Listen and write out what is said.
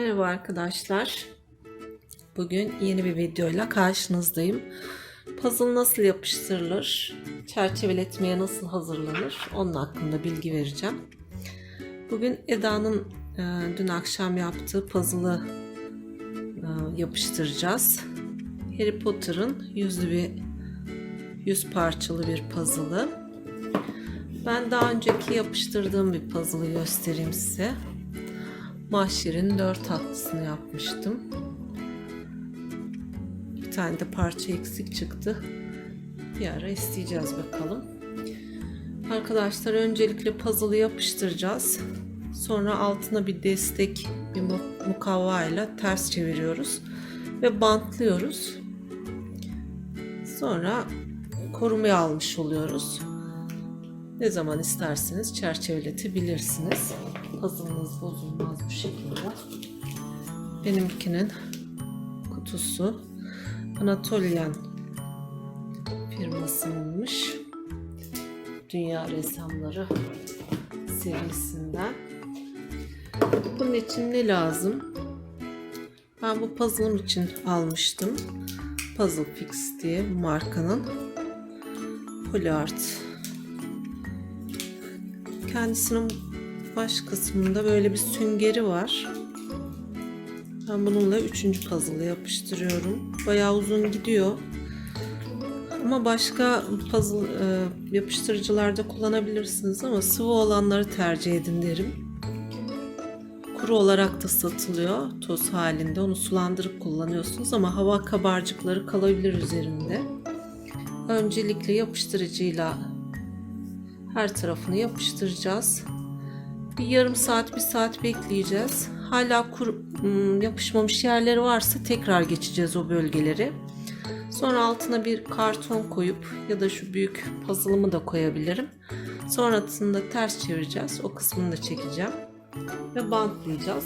Merhaba arkadaşlar. Bugün yeni bir videoyla karşınızdayım. Puzzle nasıl yapıştırılır, çerçeveletmeye nasıl hazırlanır onun hakkında bilgi vereceğim. Bugün Eda'nın e, dün akşam yaptığı puzzle'ı e, yapıştıracağız. Harry Potter'ın yüzlü bir yüz parçalı bir puzzle'ı. Ben daha önceki yapıştırdığım bir puzzle'ı göstereyim size. Mahşer'in dört hatlısını yapmıştım. Bir tane de parça eksik çıktı. Bir ara isteyeceğiz bakalım. Arkadaşlar öncelikle puzzle'ı yapıştıracağız. Sonra altına bir destek bir mu- mukavva ile ters çeviriyoruz ve bantlıyoruz. Sonra korumaya almış oluyoruz. Ne zaman isterseniz çerçeveletebilirsiniz. Puzzle'ınız bozulmaz bu şekilde. Benimkinin kutusu Anatolian firmasınınmış. Dünya Ressamları serisinden. Bunun için ne lazım? Ben bu puzzle'ım için almıştım. Puzzle Fix diye markanın Polyart kendisinin baş kısmında böyle bir süngeri var. Ben bununla üçüncü puzzle'ı yapıştırıyorum. Bayağı uzun gidiyor. Ama başka puzzle e, yapıştırıcılarda kullanabilirsiniz ama sıvı olanları tercih edin derim. Kuru olarak da satılıyor toz halinde. Onu sulandırıp kullanıyorsunuz ama hava kabarcıkları kalabilir üzerinde. Öncelikle yapıştırıcıyla her tarafını yapıştıracağız. Bir yarım saat, bir saat bekleyeceğiz. Hala kur, ım, yapışmamış yerleri varsa tekrar geçeceğiz o bölgeleri. Sonra altına bir karton koyup ya da şu büyük puzzle'ımı da koyabilirim. Sonrasında ters çevireceğiz. O kısmını da çekeceğim. Ve bantlayacağız.